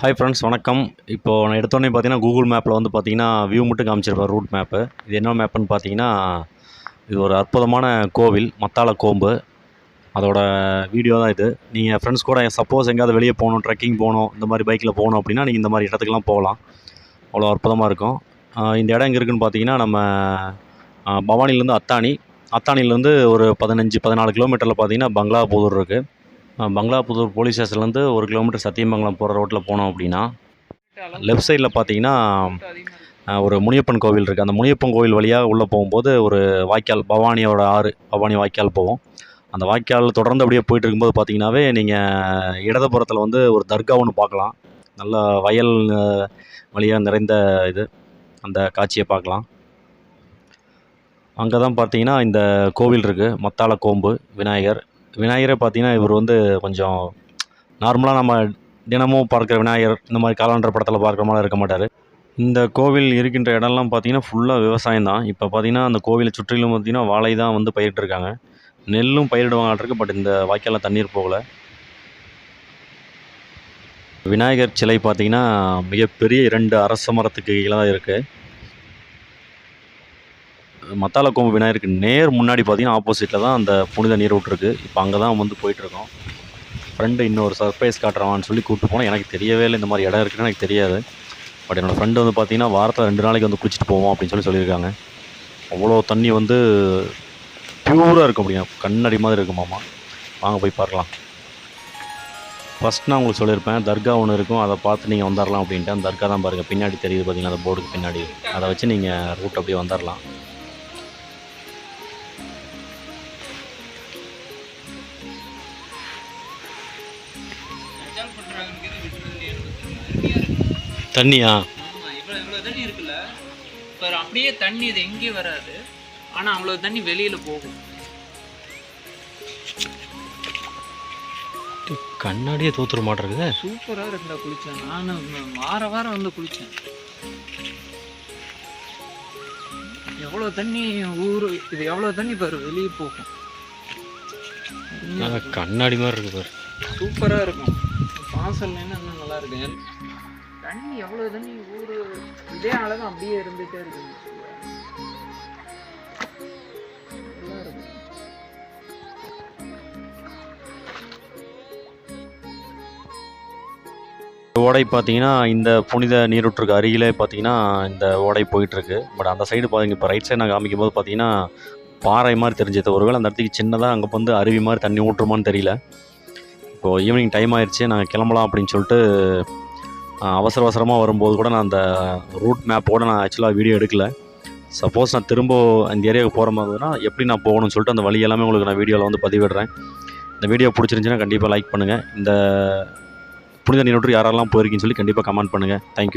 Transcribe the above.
Hi friends வணக்கம். இப்போது நான் எடுத்தோடனே பார்த்தீங்கன்னா கூகுள் மேப்பில் வந்து பார்த்தீங்கன்னா வியூ மட்டும் காமிச்சிருப்பேன் ரூட் மேப்பு இது என்ன மேப்புன்னு பார்த்தீங்கன்னா இது ஒரு அற்புதமான கோவில் மத்தாள கோம்பு. அதோட வீடியோ தான் இது. நீங்கள் ஃப்ரெண்ட்ஸ் கூட சப்போஸ் எங்கேயாவது வெளியே போகணும் ட்ரெக்கிங் போகணும் இந்த மாதிரி பைக்கில் போகணும் அப்படின்னா நீங்கள் இந்த மாதிரி இடத்துக்குலாம் போகலாம். அவ்வளோ அற்புதமாக இருக்கும். இந்த இடம் எங்கே இருக்குதுன்னு பார்த்தீங்கன்னா நம்ம பவானிலேருந்து அத்தானி அத்தானிலேருந்து ஒரு பதினஞ்சு பதினாலு கிலோமீட்டரில் பார்த்தீங்கன்னா பங்களாபுதூர் இருக்குது பங்களாபுதூர் போலீஸ் ஸ்டேஷன்லேருந்து ஒரு கிலோமீட்டர் சத்தியமங்கலம் போகிற ரோட்டில் போனோம் அப்படின்னா லெஃப்ட் சைடில் பார்த்தீங்கன்னா ஒரு முனியப்பன் கோவில் இருக்குது அந்த முனியப்பன் கோவில் வழியாக உள்ளே போகும்போது ஒரு வாய்க்கால் பவானியோட ஆறு பவானி வாய்க்கால் போவோம். அந்த வாய்க்கால் தொடர்ந்து அப்படியே போயிட்டு இருக்கும்போது பார்த்தீங்கன்னாவே நீங்கள் இடதுபுறத்தில் வந்து ஒரு தர்கா ஒன்று பார்க்கலாம் நல்ல வயல் வழியாக நிறைந்த இது. அந்த காட்சியை பார்க்கலாம் அங்கே தான் பார்த்தீங்கன்னா இந்த கோவில் இருக்குது மத்தாள கோம்பு விநாயகர் விநாயகரை பார்த்தீங்கன்னா இவர் வந்து கொஞ்சம் நார்மலாக நம்ம தினமும் பார்க்குற விநாயகர் இந்த மாதிரி காலாண்டர் படத்தில் பார்க்குற மாதிரி இருக்க மாட்டார். இந்த கோவில் இருக்கின்ற இடம்லாம் பார்த்தீங்கன்னா ஃபுல்லாக விவசாயம் தான். இப்போ பார்த்தீங்கன்னா அந்த கோவிலை சுற்றிலும் பார்த்தீங்கன்னா வாழை தான் வந்து பயிரிட்டிருக்காங்க நெல்லும் பயிரிடுவாங்க பட் இந்த வாய்க்காலில் தண்ணீர் போகலை. விநாயகர் சிலை பார்த்திங்கன்னா மிகப்பெரிய இரண்டு அரச மரத்துக்கு கீழே தான் இருக்குது மத்தால கோம்பு விநாயகருக்கு நேர் முன்னாடி பார்த்தீங்கன்னா ஆப்போசிட்டில் தான் அந்த புனித நீர் இருக்குது இப்போ அங்கே தான் வந்து போயிட்டுருக்கோம். ஃப்ரெண்டு இன்னொரு சர்ப்ரைஸ் காட்டுறவான்னு சொல்லி கூப்பிட்டு போனால் எனக்கு தெரியவே இல்லை. இந்த மாதிரி இடம் இருக்குன்னு எனக்கு தெரியாது. பட் என்னோடய ஃப்ரெண்டு வந்து பார்த்திங்கன்னா வாரத்தில் ரெண்டு நாளைக்கு வந்து குளிச்சுட்டு போவோம் அப்படின்னு சொல்லி சொல்லியிருக்காங்க. அவ்வளோ தண்ணி வந்து ப்யூராக இருக்கும் அப்படிங்க கண்ணாடி மாதிரி இருக்குமாமா வாங்க போய் பார்க்கலாம். ஃபஸ்ட் நான் உங்களுக்கு சொல்லியிருப்பேன். தர்கா ஒன்று இருக்கும். அதை பார்த்து நீங்கள் வந்துடலாம் அப்படின்ட்டு அந்த தர்கா தான் பாருங்கள் பின்னாடி தெரியுது பார்த்தீங்கன்னா அந்த போர்டுக்கு பின்னாடி. அதை வச்சு நீங்கள் ரூட் அப்படியே வந்துடலாம் தண்ணியா? தண்ணி இருக்குல்ல? இப்ப அப்படியே தண்ணி இது எங்கேயும் வராது. ஆனா அவ்வளவு தண்ணி வெளியில போகும். கண்ணாடியே தூத்துற மாட்டிருக்குது சூப்பரா இருந்தா குளிச்சேன் நானும் வார வாரம் வந்து குளிச்சேன். எவ்வளவு தண்ணி ஊரு இது எவ்வளவு தண்ணி பாரு வெளியே போகும். கண்ணாடி மாதிரி இருக்கு பாரு. சூப்பரா இருக்கும். பாசல்னா இன்னும் நல்லா இருக்கு. தண்ணி எவ்வளவு தண்ணி ஊரு இதே அளவு அப்படியே இருந்துட்டே இருக்கு. நல்லா ஓடை பார்த்தீங்கன்னா இந்த புனித நீரூற்றுக்கு அருகிலே பார்த்தீங்கன்னா இந்த ஓடை போயிட்டுருக்கு. பட் அந்த சைடு பாருங்க இப்போ ரைட் சைடு நான் காமிக்கும் போது பார்த்தீங்கன்னா பாறை மாதிரி தெரிஞ்சது. ஒருவேளை அந்த இடத்துக்கு சின்னதாக அங்கே வந்து அருவி மாதிரி தண்ணி ஊற்றுமான்னு தெரியல. இப்போது ஈவினிங் டைம் ஆயிடுச்சு நாங்கள் கிளம்பலாம் அப்படின்னு சொல்லிட்டு அவசர அவசரமாக வரும்போது கூட நான் அந்த ரூட் மேப்போடு நான் ஆக்சுவலாக வீடியோ எடுக்கலை. சப்போஸ் நான் திரும்ப அந்த ஏரியாவுக்கு போகிற மாதிரி இருந்ததுன்னா எப்படி நான் போகணும்னு சொல்லிட்டு அந்த வழி எல்லாமே உங்களுக்கு நான் வீடியோவில் வந்து பதிவிடுறேன். இந்த வீடியோ பிடிச்சிருந்துச்சின்னா கண்டிப்பாக லைக் பண்ணுங்கள் இந்த புனித நீரோட்டு யாரெல்லாம் போயிருக்கீங்கன்னு சொல்லி கண்டிப்பாக கமெண்ட் பண்ணுங்கள் தேங்க்யூ